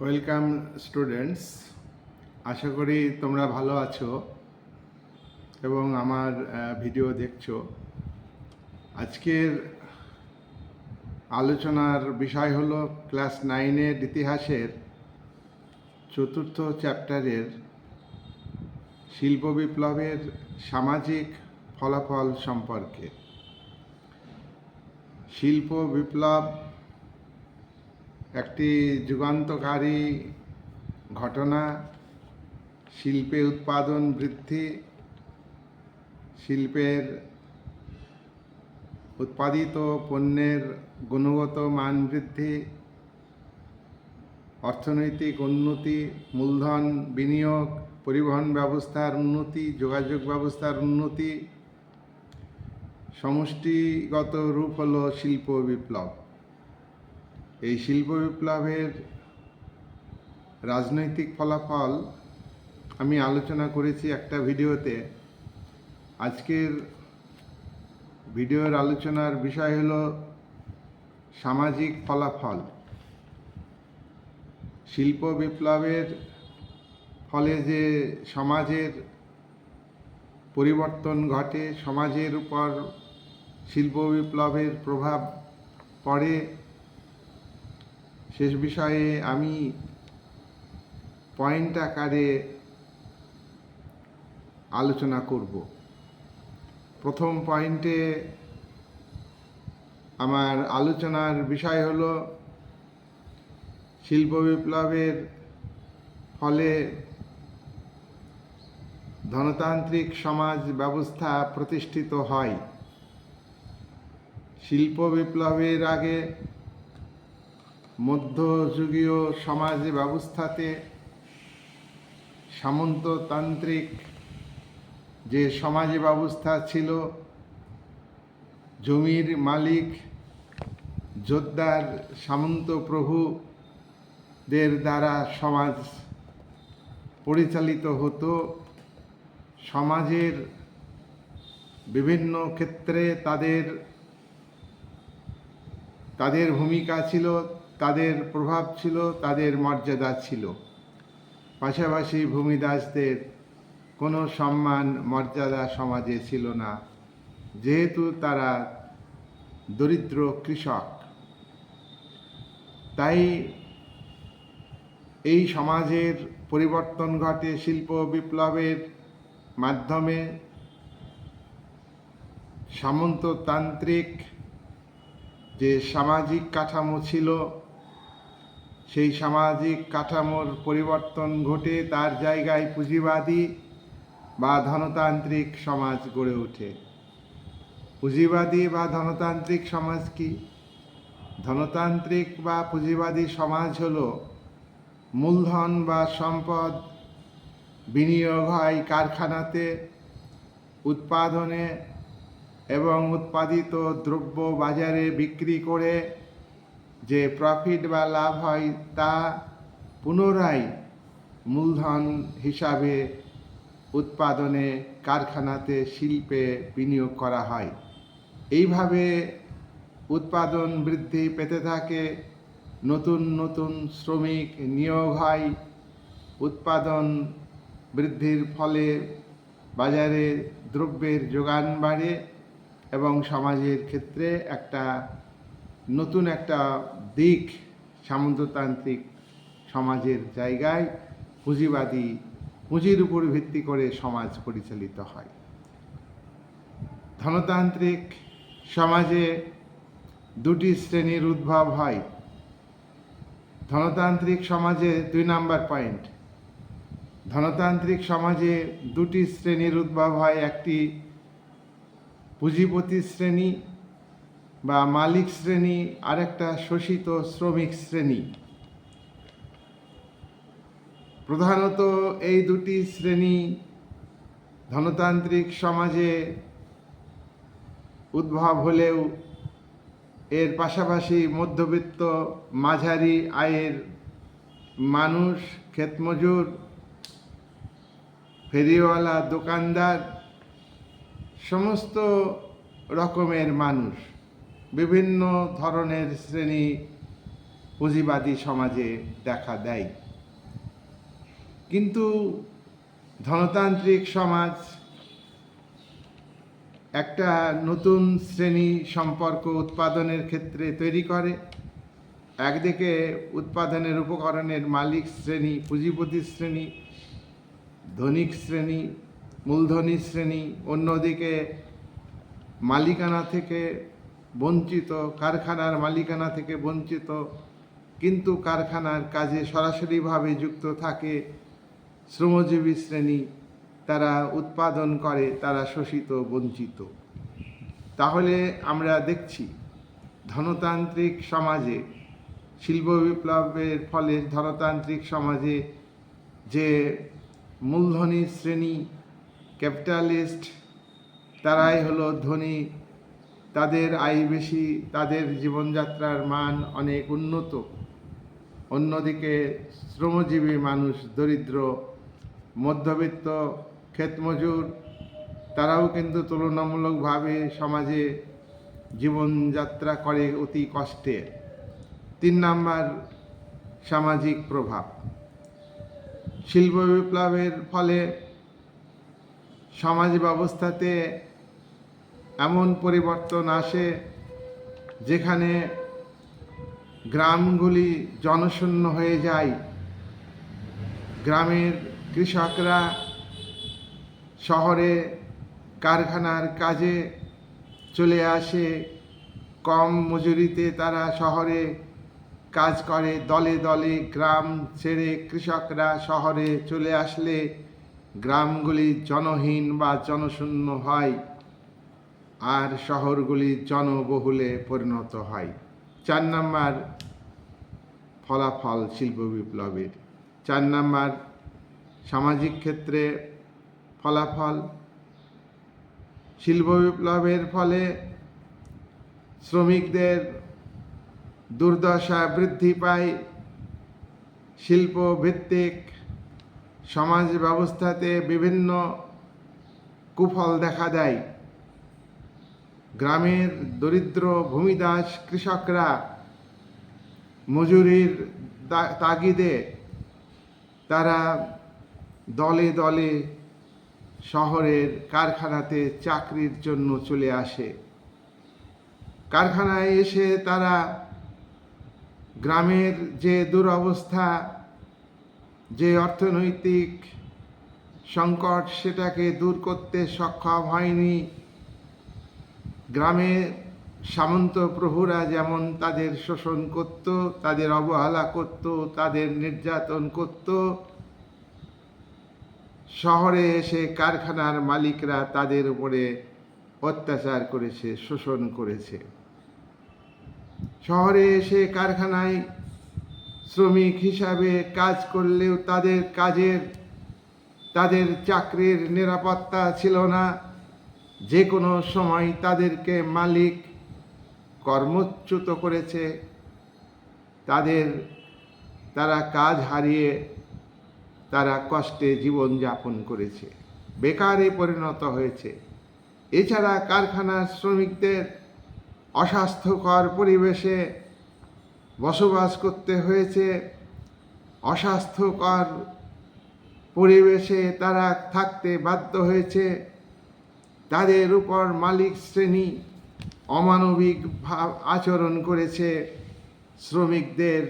Welcome students আশা করি তোমরা ভালো আছো এবং আমার ভিডিও দেখছ। আজকের আলোচনার বিষয় হলো ক্লাস নাইনের ইতিহাসের চতুর্থ চ্যাপ্টারের শিল্প বিপ্লবের সামাজিক ফলাফল সম্পর্কে। শিল্প বিপ্লব একটি যুগান্তকারী ঘটনা, শিল্পে উৎপাদন বৃদ্ধি, শিল্পের উৎপাদিত পণ্যের গুণগত মান বৃদ্ধি, অর্থনৈতিক উন্নতি, মূলধন বিনিয়োগ, পরিবহন ব্যবস্থার উন্নতি, যোগাযোগ ব্যবস্থার উন্নতি, সমষ্টিগত রূপ হলো শিল্প বিপ্লব। এই শিল্প বিপ্লবের রাজনৈতিক ফলাফল আমি আলোচনা করেছি একটা ভিডিওতে। আজকের ভিডিওর আলোচনার বিষয় হলো সামাজিক ফলাফল। শিল্প বিপ্লবের ফলে যে সমাজের পরিবর্তন ঘটে, সমাজের উপর শিল্প বিপ্লবের প্রভাব পড়ে শেষ বিষয়ে আমি পয়েন্ট আকারে আলোচনা করব। প্রথম পয়েন্টে আমার আলোচনার বিষয় হলো, শিল্প বিপ্লবের ফলে ধনতান্ত্রিক সমাজ ব্যবস্থা প্রতিষ্ঠিত হয়। শিল্প বিপ্লবের আগে মধ্যযুগীয় সমাজ ব্যবস্থাতে সামন্ততান্ত্রিক যে সমাজ ব্যবস্থা ছিল, জমির মালিক, যোদ্ধার সামন্ত প্রভুদের দ্বারা সমাজ পরিচালিত হতো। সমাজের বিভিন্ন ক্ষেত্রে তাদের তাদের ভূমিকা ছিল তাদের প্রভাব ছিল, তাদের মর্যাদা ছিল। পাশাপাশি ভূমিদাসদের কোনো সম্মান, মর্যাদা সমাজে ছিল না। যেহেতু তারা দরিদ্র কৃষক, তাই এই সমাজের পরিবর্তন ঘটে শিল্প বিপ্লবের মাধ্যমে। সামন্ততান্ত্রিক যে সামাজিক কাঠামো ছিল সেই সামাজিক কাঠামোর পরিবর্তন ঘটে তার জায়গায় পুঁজিবাদী বা ধনতান্ত্রিক সমাজ গড়ে ওঠে। পুঁজিবাদী বা ধনতান্ত্রিক সমাজ কি? ধনতান্ত্রিক বা পুঁজিবাদী সমাজ হল মূলধন বা সম্পদ বিনিয়োগ হয় কারখানাতে, উৎপাদনে এবং উৎপাদিত দ্রব্য বাজারে বিক্রি করে যে প্রফিট বা লাভ হয় তা পুনরায় মূলধন হিসাবে উৎপাদনে কারখানাতে শিল্পে বিনিয়োগ করা হয়। এইভাবে উৎপাদন বৃদ্ধি পেতে থাকে, নতুন নতুন শ্রমিক নিয়োগ হয়, উৎপাদন বৃদ্ধির ফলে বাজারে দ্রব্যের যোগান বাড়ে এবং সমাজের ক্ষেত্রে একটা নতুন একটা দিক সামন্ততান্ত্রিক সমাজের জায়গায় পুঁজিবাদী, পুঁজির উপর ভিত্তি করে সমাজ পরিচালিত হয়। ধনতান্ত্রিক সমাজে দুটি শ্রেণির উদ্ভব হয়। ধনতান্ত্রিক সমাজে দুই নাম্বার পয়েন্ট। ধনতান্ত্রিক সমাজে দুটি শ্রেণির উদ্ভব হয়, একটি পুঁজিপতি শ্রেণি বা মালিক শ্রেণি, আরেকটা শোষিত শ্রমিক শ্রেণি। প্রধানত এই দুটি শ্রেণি ধনতান্ত্রিক সমাজে উদ্ভব হলেও এর পাশাপাশি মধ্যবিত্ত, মাঝারি আয়ের মানুষ, ক্ষেতমজুর, ফেরিওয়ালা দোকানদার, সমস্ত রকমের মানুষ। বিভিন্ন ধরনের শ্রেণি পুঁজিবাদী সমাজে দেখা দেয়। কিন্তু ধনতান্ত্রিক সমাজ একটা নতুন শ্রেণি সম্পর্ক উৎপাদনের ক্ষেত্রে তৈরি করে। একদিকে উৎপাদনের উপকরণের মালিক শ্রেণি, পুঁজিপতি শ্রেণি, ধনিক শ্রেণি, মূলধনী শ্রেণি, অন্যদিকে মালিকানা থেকে বঞ্চিত, কারখানার মালিকানা থেকে বঞ্চিত। কিন্তু কারখানার কাজে সরাসরিভাবে যুক্ত থাকে শ্রমজীবী শ্রেণি। তারা উৎপাদন করে, তারা শোষিত, বঞ্চিত। তাহলে আমরা দেখছি, ধনতান্ত্রিক সমাজে, শিল্প বিপ্লবের ফলে ধনতান্ত্রিক সমাজে যে মূলধনী শ্রেণি, ক্যাপিটালিস্ট, তারাই হলো ধনী তাদের আয় বেশি, তাদের জীবনযাত্রার মান অনেক উন্নত। অন্যদিকে শ্রমজীবী মানুষ, দরিদ্র, মধ্যবিত্ত, ক্ষেতমজুর, তারাও কিন্তু তুলনামূলকভাবে সমাজে জীবনযাত্রা করে অতি কষ্টে। তিন নাম্বার, সামাজিক প্রভাব। শিল্প বিপ্লবের ফলে সমাজ ব্যবস্থাতে এমন পরিবর্তন আসে যেখানে গ্রামগুলি জনশূন্য হয়ে যায়। গ্রামের কৃষকরা শহরে কারখানার কাজে চলে আসে। কম মজুরিতে তারা শহরে কাজ করে। দলে দলে গ্রাম ছেড়ে কৃষকরা শহরে চলে আসলে গ্রামগুলি জনহীন বা জনশূন্য হয়। আর শহরগুলি জনবহুলে পরিণত হয়। চার নাম্বার ফলাফল শিল্প বিপ্লবের। চার নাম্বার সামাজিক ক্ষেত্রে ফলাফল শিল্প বিপ্লবের ফলে শ্রমিকদের দুর্দশা বৃদ্ধি পায়। শিল্প ভিত্তিক সমাজ ব্যবস্থাতে বিভিন্ন কুফল দেখা দেয়। গ্রামের দরিদ্র ভূমিদাস কৃষকরা মজুরির তাগিদে তারা দলে দলে শহরের কারখানাতে চাকরির জন্য চলে আসে। কারখানায় এসে তারা গ্রামের যে দুরবস্থা, যে অর্থনৈতিক সংকট, সেটাকে দূর করতে সক্ষম হয়নি। গ্রামে সামন্ত প্রভুরা যেমন তাদের শোষণ করত, তাদের অবহেলা করত, তাদের নির্যাতন করত, শহরে এসে কারখানার মালিকরা তাদের উপরে অত্যাচার করেছে, শোষণ করেছে। শহরে এসে কারখানায় শ্রমিক হিসাবে কাজ করলেও তাদের কাজের, তাদের চাকরির নিরাপত্তা ছিল না। যে কোনো সময় তাদেরকে মালিক কর্মচ্যুত করেছে, তাদের, তারা কাজ হারিয়ে তারা কষ্টে জীবনযাপন করেছে, বেকারে পরিণত হয়েছে। এছাড়া কারখানার শ্রমিকদের অস্বাস্থ্যকর পরিবেশে বসবাস করতে হয়েছে। অস্বাস্থ্যকর পরিবেশে তারা থাকতে বাধ্য হয়েছে। তাদের উপর মালিক শ্রেণি অমানবিক ভাব আচরণ করেছে। শ্রমিকদের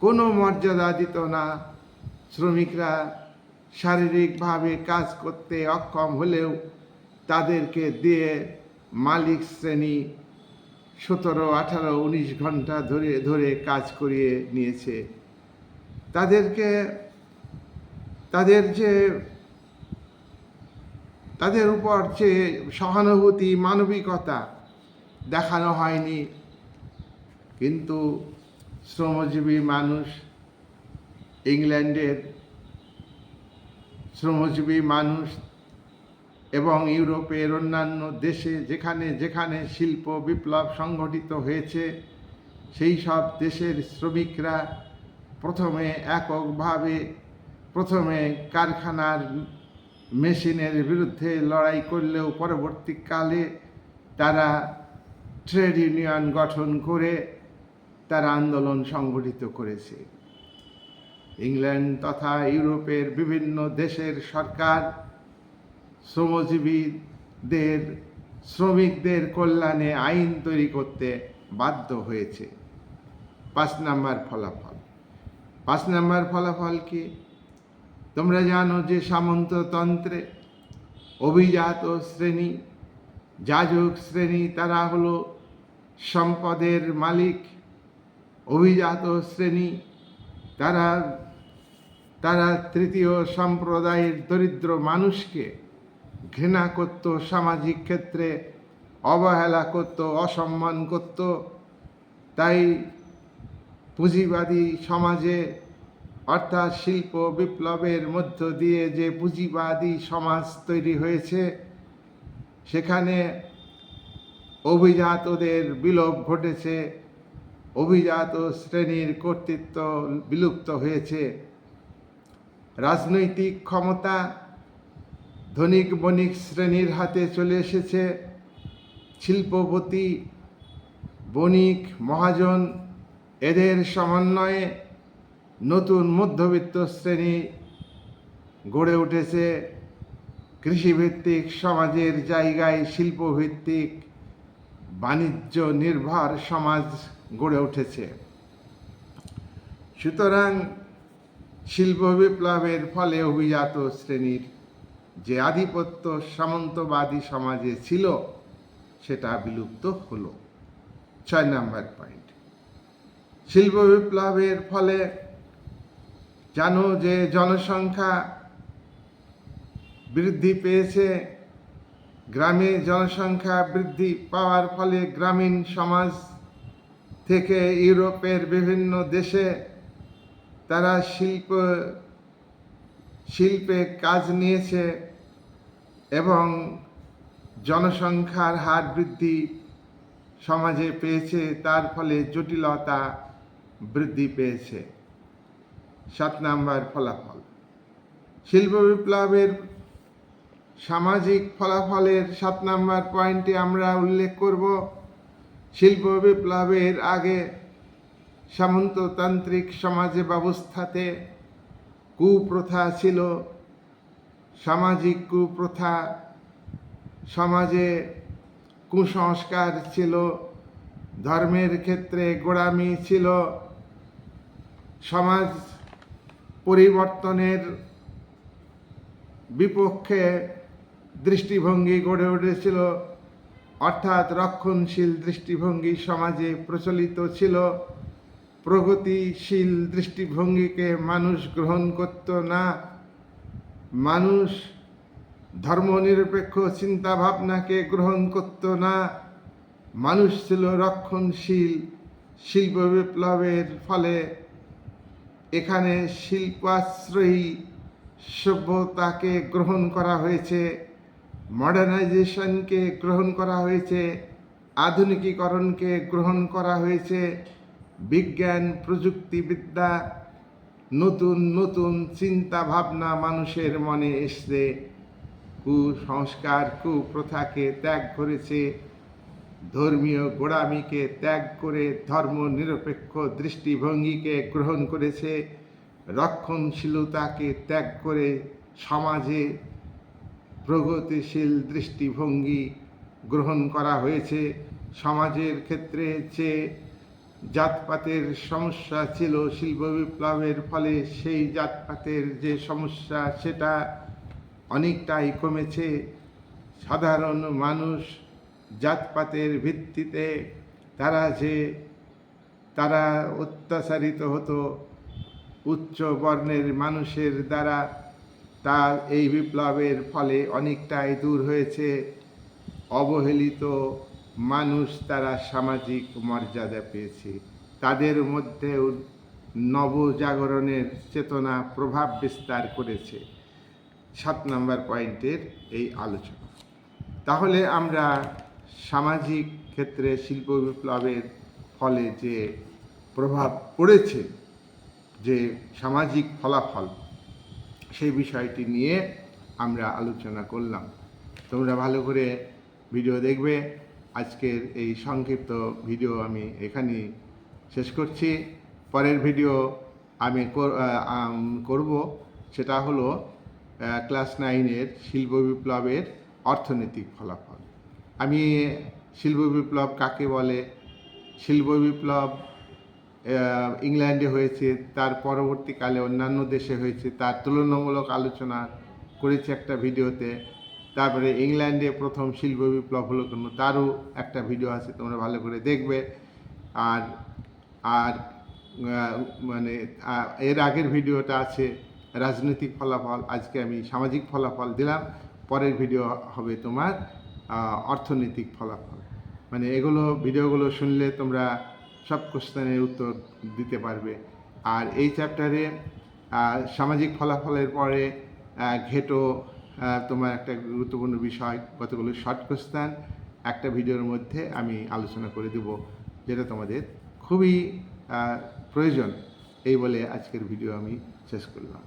কোনো মর্যাদা দিত না। শ্রমিকরা শারীরিকভাবে কাজ করতে অক্ষম হলেও তাদেরকে দিয়ে মালিক শ্রেণি সতেরো, আঠারো, উনিশ ঘণ্টা ধরে ধরে কাজ করিয়ে নিয়েছে। তাদেরকে, তাদের যে তাদের উপর যে সহানুভূতি, মানবিকতা দেখানো হয়নি। কিন্তু শ্রমজীবী মানুষ ইংল্যান্ডের শ্রমজীবী মানুষ এবং ইউরোপের অন্যান্য দেশে যেখানে যেখানে শিল্প বিপ্লব সংগঠিত হয়েছে, সেই সব দেশের শ্রমিকরা প্রথমে এককভাবে প্রথমে কারখানার মেশিনের বিরুদ্ধে লড়াই করলেও পরবর্তীকালে তারা ট্রেড ইউনিয়ন গঠন করে তারা আন্দোলন সংগঠিত করেছে। ইংল্যান্ড তথা ইউরোপের বিভিন্ন দেশের সরকার শ্রমজীবীদের, শ্রমিকদের কল্যাণে আইন তৈরি করতে বাধ্য হয়েছে। পাঁচ নাম্বার ফলাফল। পাঁচ নাম্বার ফলাফল কি? তোমরা জানো যে সামন্ততন্ত্রে অভিজাত শ্রেণি, যাজক শ্রেণি, তারা হলো সম্পদের মালিক, অভিজাত শ্রেণি। তারা তারা তৃতীয় সম্প্রদায়ের দরিদ্র মানুষকে ঘৃণা করত, সামাজিক ক্ষেত্রে অবহেলা করত, অসম্মান করত। তাই পুঁজিবাদী সমাজে অর্থাৎ শিল্প বিপ্লবের মধ্য দিয়ে যে পুঁজিবাদী সমাজ তৈরি হয়েছে, সেখানে অভিজাতদের বিলোপ ঘটেছে, অভিজাত শ্রেণির কর্তৃত্ব বিলুপ্ত হয়েছে। রাজনৈতিক ক্ষমতা ধনিক বণিক শ্রেণির হাতে চলে এসেছে। শিল্পপতি, বণিক, মহাজন, এদের সমন্বয়ে নতুন মধ্যবিত্ত শ্রেণি গড়ে উঠেছে। কৃষিভিত্তিক, সমাজের জায়গায় শিল্পভিত্তিক, বাণিজ্য নির্ভর সমাজ গড়ে উঠেছে। সুতরাং শিল্প বিপ্লবের ফলে অভিজাত শ্রেণির যে আধিপত্য সামন্তবাদী সমাজে ছিল, সেটা বিলুপ্ত হলো। ছয় নাম্বার পয়েন্ট। শিল্প বিপ্লবের ফলে জানো যে জনসংখ্যা বৃদ্ধি পেয়েছে। গ্রামে জনসংখ্যা বৃদ্ধি পাওয়ার ফলে গ্রামীণ সমাজ থেকে ইউরোপের বিভিন্ন দেশে তারা শিল্প, শিল্পে কাজ নিয়েছে এবং জনসংখ্যার হার বৃদ্ধি সমাজে পেয়েছে। তার ফলে জটিলতা বৃদ্ধি পেয়েছে। সাত নাম্বার ফলাফল। শিল্প বিপ্লবের সামাজিক ফলাফলের সাত নাম্বার পয়েন্টে আমরা উল্লেখ করব, শিল্প বিপ্লবের আগে সামন্ততান্ত্রিক সমাজে ব্যবস্থাতে কুপ্রথা ছিল। সামাজিক কুপ্রথা সমাজে কুসংস্কার ছিল। ধর্মের ক্ষেত্রে গোড়ামি ছিল। সমাজ পরিবর্তনের বিপক্ষে দৃষ্টিভঙ্গি গড়ে উঠেছিল, অর্থাৎ রক্ষণশীল দৃষ্টিভঙ্গি সমাজে প্রচলিত ছিল। প্রগতিশীল দৃষ্টিভঙ্গিকে মানুষ গ্রহণ করত না। মানুষ ধর্মনিরপেক্ষ চিন্তা ভাবনাকে গ্রহণ করত না। মানুষ ছিল রক্ষণশীল শিল্প বিপ্লবের ফলে এখানে শিল্পাশ্রয়ী সভ্যতাকে গ্রহণ করা হয়েছে মডার্নাইজেশনকে গ্রহণ করা হয়েছে, আধুনিকীকরণকে গ্রহণ করা হয়েছে, বিজ্ঞান, প্রযুক্তিবিদ্যা, নতুন নতুন চিন্তা ভাবনা মানুষের মনে এসছে, কুসংস্কার, কুপ্রথাকে ত্যাগ করেছে ধর্মীয় গোড়ামিকে ত্যাগ করে ধর্ম নিরপেক্ষ দৃষ্টিভঙ্গিকে গ্রহণ করেছে, রক্ষণশীলতাকে ত্যাগ করে সমাজে প্রগতিশীল দৃষ্টিভঙ্গি গ্রহণ করা হয়েছে। সমাজের ক্ষেত্রে যে জাতপাতের সমস্যা ছিল শিল্প বিপ্লবের ফলে সেই জাতপাতের যে সমস্যা, সেটা অনেকটাই কমেছে। সাধারণ মানুষ জাতপাতের ভিত্তিতে তারা যে, তারা অত্যাচারিত হতো উচ্চ বর্ণের মানুষের দ্বারা তা এই বিপ্লবের ফলে অনেকটাই দূর হয়েছে। অবহেলিত মানুষ তারা সামাজিক মর্যাদা পেয়েছে। তাদের মধ্যেও নবজাগরণের চেতনা প্রভাব বিস্তার করেছে। সাত নম্বর পয়েন্টের এই আলোচনা। তাহলে আমরা সামাজিক ক্ষেত্রে শিল্প বিপ্লবের ফলে যে প্রভাব পড়েছে, যে সামাজিক ফলাফল, সেই বিষয়টি নিয়ে আমরা আলোচনা করলাম। তোমরা ভালো করে ভিডিও দেখবে। আজকের এই সংক্ষিপ্ত ভিডিও আমি এখানেই শেষ করছি। পরের ভিডিও আমি কর- করব। সেটা হলো ক্লাস নাইনের শিল্প বিপ্লবের অর্থনৈতিক ফলাফল। আমি শিল্প বিপ্লব কাকে বলে? শিল্প বিপ্লব ইংল্যান্ডে হয়েছে, তার পরবর্তীকালে অন্যান্য দেশে হয়েছে, তার তুলনামূলক আলোচনা করেছে একটা ভিডিওতে। তারপরে ইংল্যান্ডে প্রথম শিল্প বিপ্লব হলো কেন, তারও একটা ভিডিও আছে, তোমরা ভালো করে দেখবে। আর আর মানে এর আগের ভিডিওটা আছে, রাজনৈতিক ফলাফল, আজকে আমি সামাজিক ফলাফল দিলাম, পরের ভিডিও হবে তোমার অর্থনৈতিক ফলাফল। মানে এগুলো ভিডিওগুলো শুনলে তোমরা সব কোশ্চেনের উত্তর দিতে পারবে। আর এই চ্যাপ্টারে সামাজিক ফলাফলের পরে ঘেটো তোমার একটা গুরুত্বপূর্ণ বিষয়, কতগুলো শর্ট কোশ্চেন একটা ভিডিওর মধ্যে আমি আলোচনা করে দেব, যেটা তোমাদের খুবই প্রয়োজন। এই বলে আজকের ভিডিও আমি শেষ করলাম।